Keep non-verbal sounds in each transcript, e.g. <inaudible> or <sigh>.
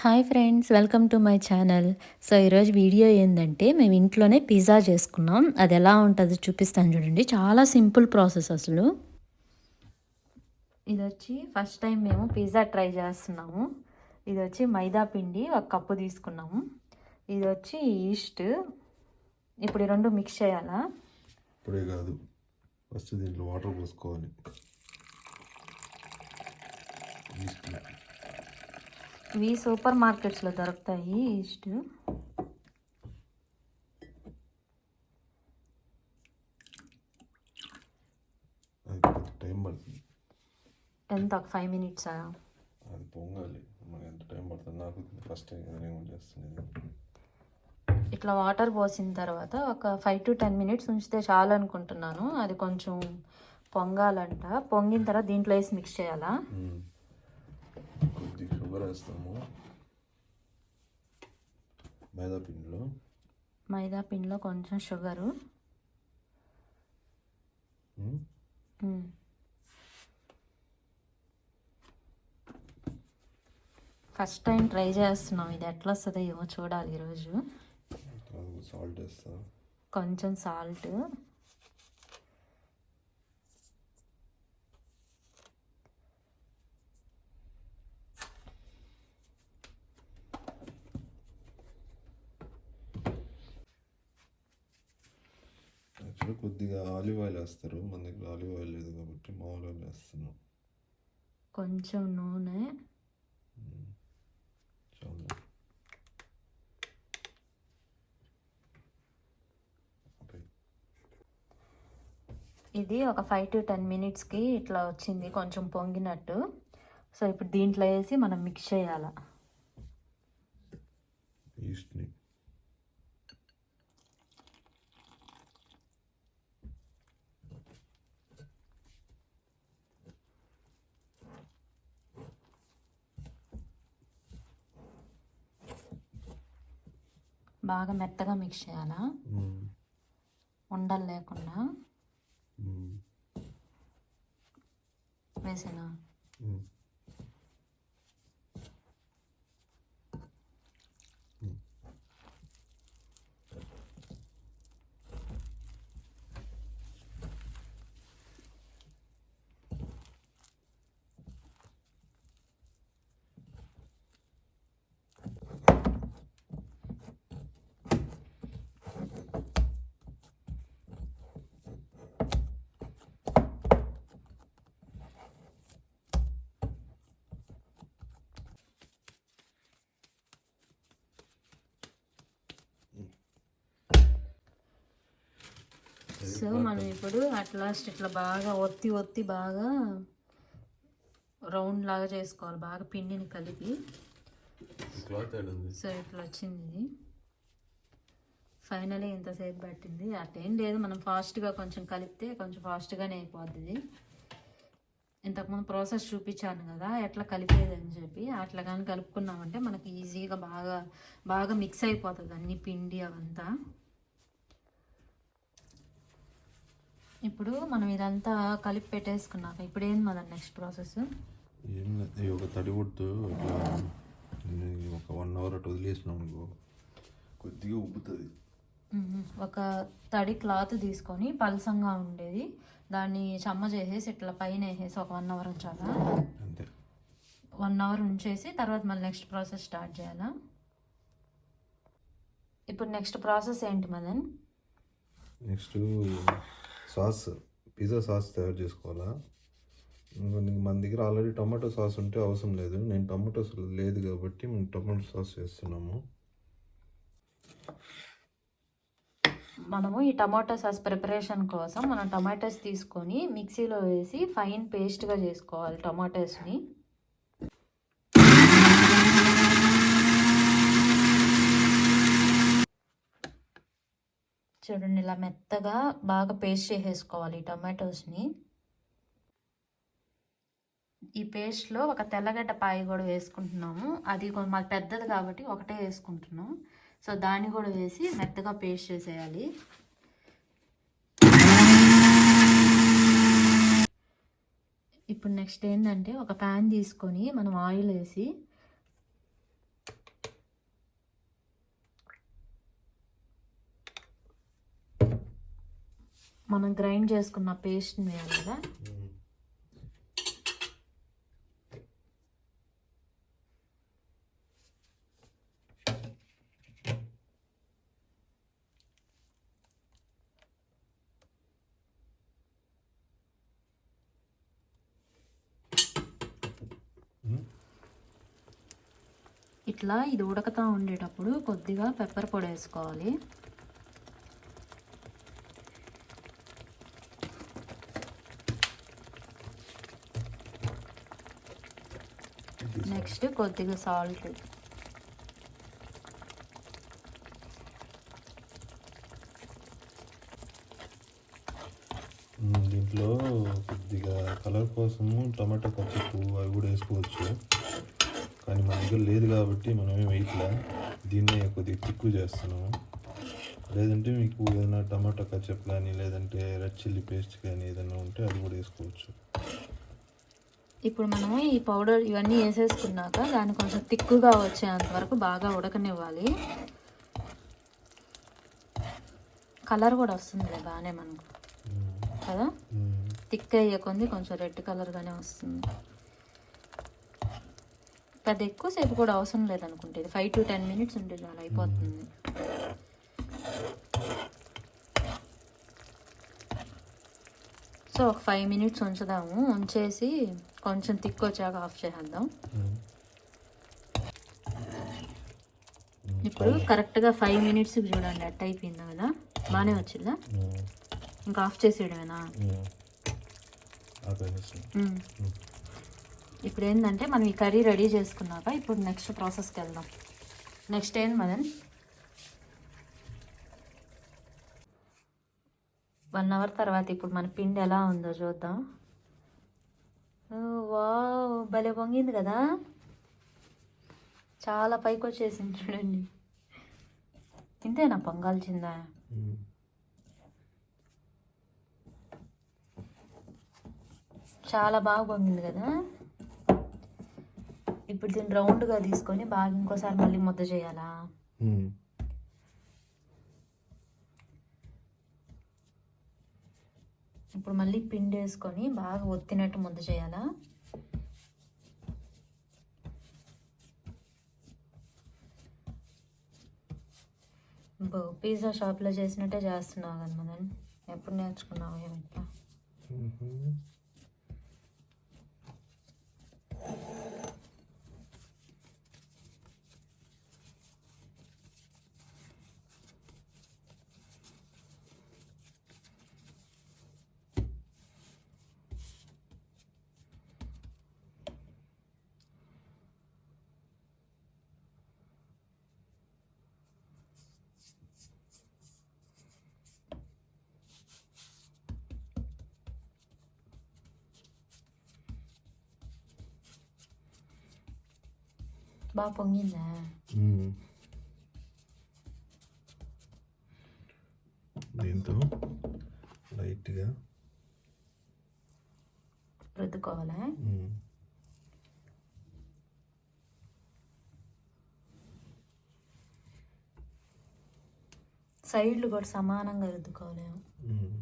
Hi friends welcome to my channel. So ఈరోజు video ఏంటంటే మేము ఇంట్లోనే పిజ్జా చేసుకున్నాం. అది ఎలా ఉంటుందో చూపిస్తాను చూడండి. చాలా సింపుల్ ప్రాసెస్ అసలు. ఇది వచ్చి ఫస్ట్ టైం మేము పిజ్జా ట్రై చేస్తున్నాము. ఇది వచ్చి మైదా పిండి ఒక కప్పు తీసుకున్నాము. ఇది వచ్చి ఈస్ట్. ఇప్పుడు ఈ రెండు మిక్స్ చేయాలా? ఇప్పుడే కాదు. ఫస్ట్ దీంట్లో వాటర్ పోసుకోవాలి. ఇవి సూపర్ మార్కెట్స్లో దొరుకుతాయి ఈస్ట్. టైం పడుతుంది. ఎంత? ఒక ఫైవ్ మినిట్సా? అది పొంగాలి. మనకి ఎంత టైం పడుతుంది? నాకు ఫస్ట్ నేను ఇట్లా వాటర్ పోసిన తర్వాత ఒక ఫైవ్ టు టెన్ మినిట్స్ ఉంచితే చాలు అనుకుంటున్నాను. అది కొంచెం పొంగాలంట. పొంగిన తర్వాత దీంట్లో వేసి మిక్స్ చేయాలా? మ్మ్. కొద్దిగా షుగర్ వేస్తాము. మైదా పిండిలో. మైదా పిండిలో కొంచెం షుగరు. ఫస్ట్ టైం ట్రై చేస్తున్నాం. ఇది ఎట్లా వస్తుందో ఏమో చూడాలి ఈరోజు. సాల్ట్ వేస్తాం. కొంచెం సాల్ట్ కొద్దిగా ఆలివ్ ఆయిల్ వేస్తారు. మన దగ్గర ఆలివ్ ఆయిల్ లేదు కాబట్టి మామూలు ఆయిల్ వేస్తున్నాం. కొంచెం నూనె. చాలా. ఇది ఒక ఫైవ్ టు టెన్ మినిట్స్కి ఇట్లా వచ్చింది కొంచెం పొంగినట్టు. సో ఇప్పుడు దీంట్లో వేసి మనం మిక్స్ చేయాలా? ఈస్ట్ని బాగా మెత్తగా మిక్స్ చేయాలా. ఉండలు లేకుండా. వేసిన మ్మ్. సో మనం ఇప్పుడు అట్ లాస్ట్ ఇట్లా బాగా ఒత్తి ఒత్తి బాగా రౌండ్ లాగా చేసుకోవాలి బాగా పిండిని కలిపి. సో ఇట్లా వచ్చింది ఇది. ఫైనలీ ఇంతసేపు పట్టింది. అట్టేం లేదు మనం ఫాస్ట్గా కొంచెం కలిపితే కొంచెం ఫాస్ట్గానే అయిపోద్ది ఇది. ఇంతకుముందు ప్రాసెస్ చూపించాను కదా ఎట్లా కలిపేది అని చెప్పి. అట్లా కానీ కలుపుకున్నామంటే మనకి ఈజీగా బాగా బాగా మిక్స్ అయిపోతుంది అన్ని పిండి అవంతా. ఇప్పుడు మనం ఇదంతా కలిపి పెట్టేసుకున్నాక ఇప్పుడు ఏంది మదర్ నెక్స్ట్ ప్రాసెస్ ఏం లేదు. ఒక తడి ఇది ఒక వన్ అవర్ అటు వదిలేసినాం అనుకో కొద్దిగా ఉబ్బుతుంది. ఒక తడి క్లాత్ తీసుకొని పలసంగా ఉండేది. దాన్ని చెమ్మ చేసేసి ఇట్లా పైన వేసేసి ఒక వన్ అవర్ ఉంచాలా? అంతే. వన్ అవర్ ఉంచేసి తర్వాత మళ్ళీ నెక్స్ట్ ప్రాసెస్ స్టార్ట్ చేయాలా? ఇప్పుడు నెక్స్ట్ ప్రాసెస్ ఏంటి Madan? Next sauce pizza sauce తయారు చేసుకోవాలా? నీకు మన దగ్గర ఆల్రెడీ టొమాటో సాస్ ఉంటే అవసరం లేదు. నేను టొమాటో లేదు కాబట్టి మేము టమాటో సాస్ చేస్తున్నాము. మనము ఈ టమాటో సాస్ ప్రిపరేషన్ కోసం మనం టమాటోస్ తీసుకొని మిక్సీలో వేసి ఫైన్ పేస్ట్గా చేసుకోవాలి టమాటోస్ని. చూడండి ఇలా మెత్తగా బాగా పేస్ట్ చేసేసుకోవాలి ఈ టమాటోస్ని. ఈ పేస్ట్లో ఒక తెల్లగడ్డ పాయి కూడా వేసుకుంటున్నాము. అది మాకు పెద్దది కాబట్టి ఒకటే వేసుకుంటున్నాం. సో దాన్ని కూడా వేసి మెత్తగా పేస్ట్ చేసేయాలి. ఇప్పుడు నెక్స్ట్ ఏంటంటే ఒక ప్యాన్ తీసుకొని మనం ఆయిల్ వేసి మనం గ్రైండ్ చేసుకున్న పేస్ట్ని వేయాలి కదా. ఇట్లా ఇది ఉడకతా ఉండేటప్పుడు కొద్దిగా పెప్పర్ పొడి వేసుకోవాలి. నెక్స్ట్ కొద్దిగా సాల్ట్ దీంట్లో కొద్దిగా కలర్ కోసము టమాటా పచ్చపు అవి కూడా వేసుకోవచ్చు. కానీ మన దగ్గర లేదు కాబట్టి మనం ఏం వేయట్లే. దీన్నే కొద్దిగా తిక్కు చేస్తున్నాము. లేదంటే మీకు ఏదైనా టమాటా కచ్చప్ కానీ లేదంటే రెడ్ చిల్లీ పేస్ట్ కానీ ఏదైనా ఉంటే అది కూడా వేసుకోవచ్చు. ఇప్పుడు మనము ఈ పౌడర్ ఇవన్నీ వేసేసుకున్నాక దాన్ని కొంచెం తిక్కుగా వచ్చేంత వరకు బాగా ఉడకనివ్వాలి. కలర్ కూడా వస్తుంది బాగానే మనకు. కదా? థిక్ అయ్యే కొంది కొంచెం రెడ్ కలర్గానే వస్తుంది. పెద్ద ఎక్కువసేపు కూడా అవసరం లేదనుకుంటే ఇది ఫైవ్ టు టెన్ మినిట్స్ ఉంటే చాలా అయిపోతుంది. సో ఒక ఫైవ్ మినిట్స్ ఉంచుదాము. ఉంచేసి కొంచెం థిక్ వచ్చాక ఆఫ్ చేసేద్దాం. ఇప్పుడు కరెక్ట్గా ఫైవ్ మినిట్స్కి చూడండి అట్ అయిపోయిందా కదా? బాగానే వచ్చిందా. ఇంకా ఆఫ్ చేసేయడమేనా. ఇప్పుడు ఏంటంటే మనం ఈ కర్రీ రెడీ చేసుకున్నాక ఇప్పుడు నెక్స్ట్ ప్రాసెస్కి వెళ్దాం. నెక్స్ట్ ఏంది మదన్? వన్ అవర్ తర్వాత ఇప్పుడు మన పిండి ఎలా ఉందో చూద్దాం. వా వావ్ భలే పొంగింది కదా. చాలా పైకి వచ్చేసింది చూడండి. ఇంతేనా పొంగాల్చిందా చాలా బాగా పొంగింది కదా. ఇప్పుడు దీన్ని రౌండ్గా తీసుకొని బాగా ఇంకోసారి మళ్ళీ ముద్ద చేయాలా? ఇప్పుడు మళ్ళీ పిండి వేసుకొని బాగా ఒత్తినట్టు ముద్ద చేయాలా? బో పిజ్జా షాప్లో చేసినట్టే చేస్తున్నావు కదా మనం ఎప్పుడు నేర్చుకున్నావు ఏమిట్లా మ్మ్. బాగా పొంగిందా మ్మ్. దీంతో లైట్గా రుద్దుకోవాలా మ్మ్. సైడ్లు కూడా సమానంగా రుద్దుకోవాలి మ్మ్.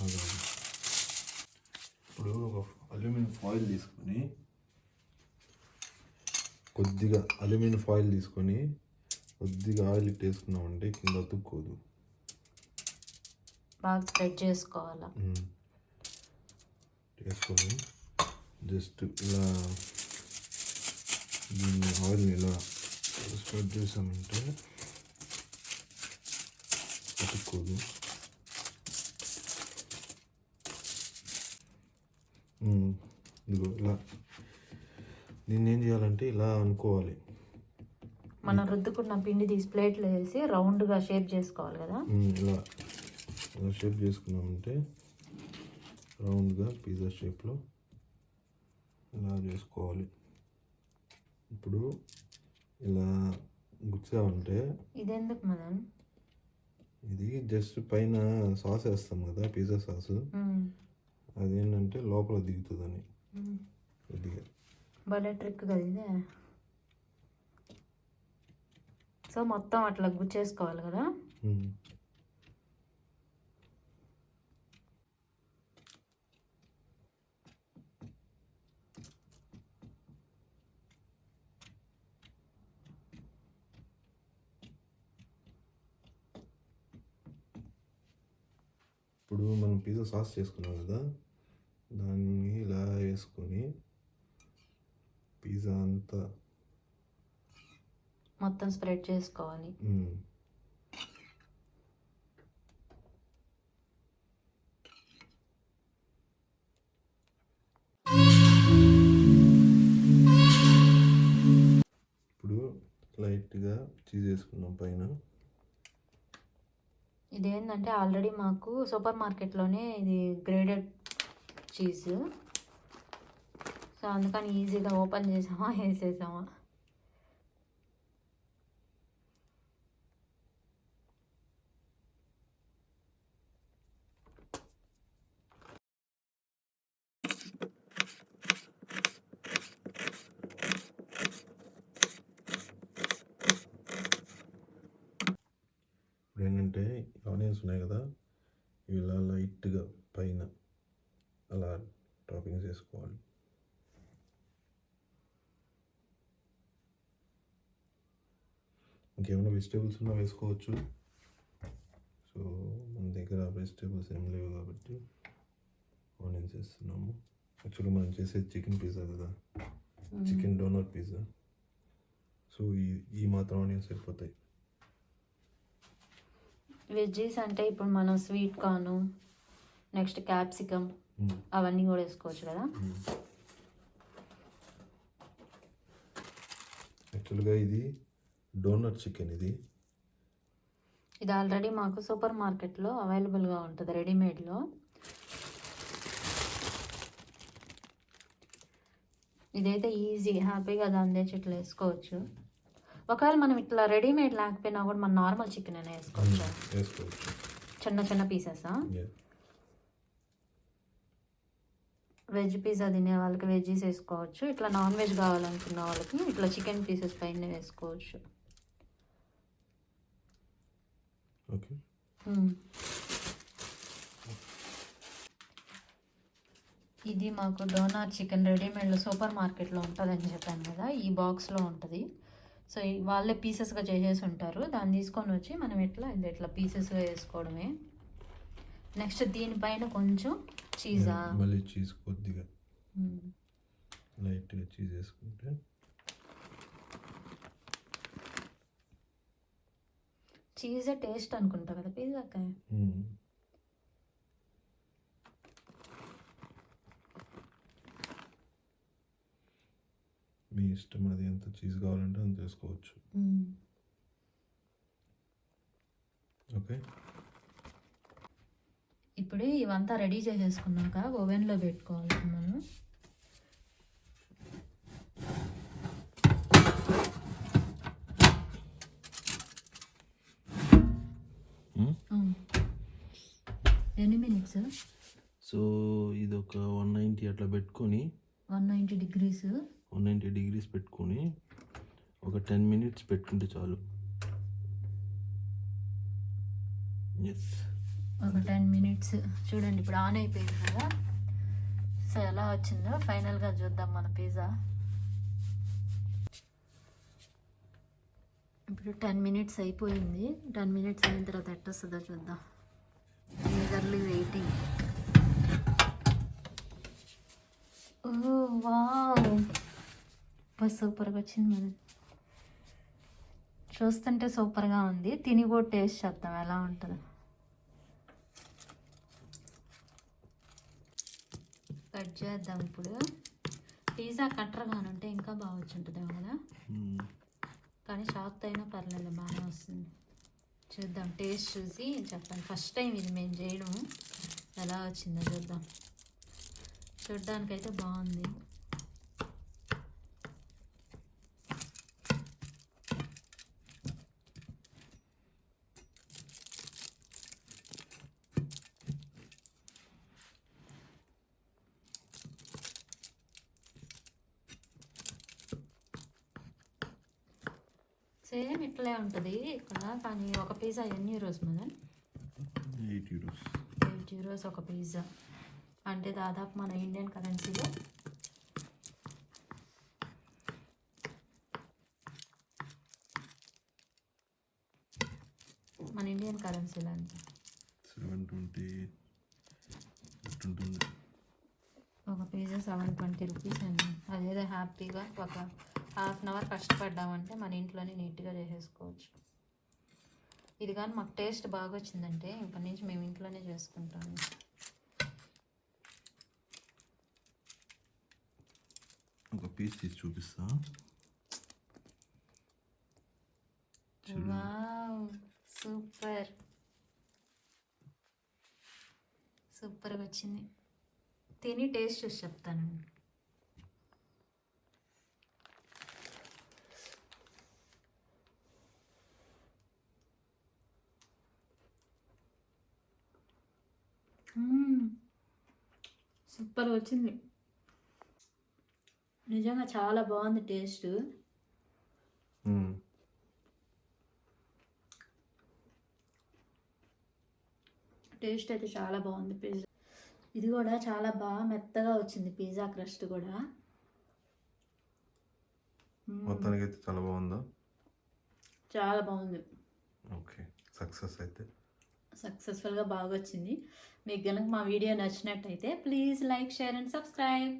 అదే. ఇప్పుడు ఒక అల్యూమినియం ఫాయిల్ తీసుకొని కొద్దిగా అల్యూమినియం ఫాయిల్ తీసుకొని కొద్దిగా ఆయిల్ ఇట్టేసుకున్నామంటే కింద అతుక్కోదు బాగా స్ప్రెడ్ చేసుకోవాలా. వేసుకొని జస్ట్ ఇలా దీన్ని ఆయిల్ని ఇలా స్ప్రెడ్ చేసామంటే అతుక్కోదు మ్మ్. ఇదిగో ఇలా. దీన్ని ఏం చేయాలంటే ఇలా అనుకోవాలి. మనం రుద్దుకున్న పిండి తీసి ప్లేట్లో వేసి రౌండ్గా షేప్ చేసుకోవాలి కదా? ఇలా. ఇలా షేప్ చేసుకున్నామంటే రౌండ్గా పిజ్జా షేప్లో ఇలా చేసుకోవాలి. ఇప్పుడు ఇలా గుచ్చామంటే ఇదెందుకు మదన్? ఇది జస్ట్ పైన సాస్ వేస్తాం కదా పిజ్జా సాస్. అదేంటంటే లోపల దిగుతుందని. భలే ట్రిక్ కదా ఇదే. సో మొత్తం అట్లా గుచ్చేసుకోవాలి కదా. ఇప్పుడు మనం పిజ్జా సాస్ చేసుకున్నాం కదా? వేసుకొని పిజ్జా అంతా మొత్తం స్ప్రెడ్ చేసుకోవాలి. ఇప్పుడు లైట్గా చీజ్ వేసుకున్నాం పైన. ఇదేంటంటే ఆల్రెడీ మాకు సూపర్ మార్కెట్లోనే ఇది గ్రేడెడ్ చీజ్. సో అందుకని ఈజీగా ఓపెన్ చేసామా <laughs> వేసేసామా? ఇప్పుడు ఏంటంటే ఆనియన్స్ ఉన్నాయి కదా ఇవి ఇలా లైట్గా పైన అలా టాపింగ్స్ వేసుకోవాలి ఇంకేమైనా వెజిటేబుల్స్ ఉన్నా వేసుకోవచ్చు. సో మన దగ్గర వెజిటేబుల్స్ ఏం లేవు కాబట్టి ఆనియన్స్ వేస్తున్నాము యాక్చువల్గా మనం చేసేది చికెన్ పిజ్జా కదా. చికెన్ డోనర్ పిజ్జా సో ఈ ఈ మాత్రం ఆనియన్స్ సరిపోతాయి. వెజ్జీస్ అంటే ఇప్పుడు మనం స్వీట్ కార్న్ నెక్స్ట్ క్యాప్సికమ్. అవన్నీ కూడా వేసుకోవచ్చు కదా? యాక్చువల్గా ఇది డోనర్ చికెన్ ఇది. ఇది ఆల్రెడీ మాకు సూపర్ మార్కెట్లో అవైలబుల్గా ఉంటుంది రెడీమేడ్లో. ఇదైతే ఈజీ హ్యాపీగా దాని తెచ్చి ఇట్లా వేసుకోవచ్చు. ఒకవేళ మనం ఇట్లా రెడీమేడ్ లేకపోయినా కూడా మన నార్మల్ చికెన్ అయినా వేసుకోవచ్చు? వేసుకోవచ్చు. చిన్న చిన్న పీసెసా. వెజ్ పిజ్జా తినే వాళ్ళకి వెజ్జీస్ వేసుకోవచ్చు ఇట్లా నాన్ వెజ్ కావాలనుకున్న వాళ్ళకి ఇట్లా చికెన్ పీసెస్ పైన వేసుకోవచ్చు. ఓకే మ్మ్. ఇది మాకు డోనార్ చికెన్ రెడీమేడ్లో సూపర్ మార్కెట్లో ఉంటుందని చెప్పాను కదా ఈ బాక్స్లో ఉంటుంది. సో వాళ్ళే పీసెస్గా చేసేసి ఉంటారు. దాన్ని తీసుకొని వచ్చి మనం ఎట్లా ఇది ఇట్లా పీసెస్గా వేసుకోవడమే. నెక్స్ట్ దీనిపైన కొంచెం చీజా. మళ్ళీ చీజ్ కొద్దిగా లైట్గా చీజ్ వేసుకుంటే చీజ్ టేస్ట్ అనుకుంటా కదా పిజ్జాకాయ. మీ ఇష్టం అది ఎంత చీజ్ కావాలంటే అంత వేసుకోవచ్చు ఓకే. ఇప్పుడు ఇవంతా రెడీ చేసేసుకున్నాక ఓవెన్లో పెట్టుకోవాలి మనం మ్మ్. మినిట్స్ సో ఇది ఒక వన్ నైంటీ అట్లా పెట్టుకొని one ninety degrees one ninety degrees పెట్టుకొని ఒక టెన్ మినిట్స్ పెట్టుకుంటే చాలు. ఎస్ ఒక టెన్ మినిట్స్. చూడండి ఇప్పుడు ఆన్ అయిపోయింది కదా? సో ఎలా వచ్చిందో? ఫైనల్గా చూద్దాం మన పిజ్జా. ఇప్పుడు టెన్ మినిట్స్ అయిపోయింది. టెన్ మినిట్స్ అయిన తర్వాత ఎట్టొస్తుందో చూద్దాం. ఈగర్లీ అబ్బా సూపర్గా వచ్చింది మరి. చూస్తుంటే సూపర్గా ఉంది. తిని కూడా టేస్ట్ చేద్దాం ఎలా ఉంటుందో. కట్ చేద్దాం ఇప్పుడు. పిజ్జా కట్టర్ కానుంటే ఇంకా బాగా వచ్చి కదా. కానీ షాక్ అయినా పర్లేదు బాగానే వస్తుంది. చూద్దాం టేస్ట్ చూసి చెప్తాం. ఫస్ట్ టైం ఇది మేము చేయడం. ఎలా వచ్చిందో చూద్దాం. చూడ్డానికైతే బాగుంది సేమ్ ఇట్లే ఉంటుంది ఇక్కడ కానీ ఒక పిజ్జా ఎన్ని రోజు Madan eight euros eight euros ఒక పిజ్జా అంటే దాదాపు మన ఇండియన్ కరెన్సీలో మన ఇండియన్ కరెన్సీలో ఎంత? సెవెన్ ట్వంటీ ఉంటుంది ఒక పిజ్జా సెవెన్ ట్వంటీ రూపీస్ అండి. అదేదో హ్యాపీగా ఒక హాఫ్ అన్ అవర్ కష్టపడ్డామంటే మన ఇంట్లోనే నీట్గా చేసేసుకోవచ్చు. ఇది కానీ మాకు టేస్ట్ బాగా వచ్చిందంటే ఇప్పటి నుంచి మేము ఇంట్లోనే చేసుకుంటాము. ఒక పీస్ తీసి చూపిస్తా. సూపర్. సూపర్గా వచ్చింది. తిని టేస్ట్ చూసి చెప్తాను సూపర్ వచ్చింది. నిజంగా చాలా బాగుంది టేస్ట్. టేస్ట్ అయితే చాలా బాగుంది పిజ్జా. ఇది కూడా చాలా బాగా మెత్తగా వచ్చింది పిజ్జా క్రస్ట్ కూడా. మొత్తానికి అయితే చాలా బాగుందా? చాలా బాగుంది. ఓకే సక్సెస్ అయితే. సక్సెస్ఫుల్గా బాగా వచ్చింది మీకు కనుక మా వీడియో నచ్చినట్టయితే please like share and subscribe.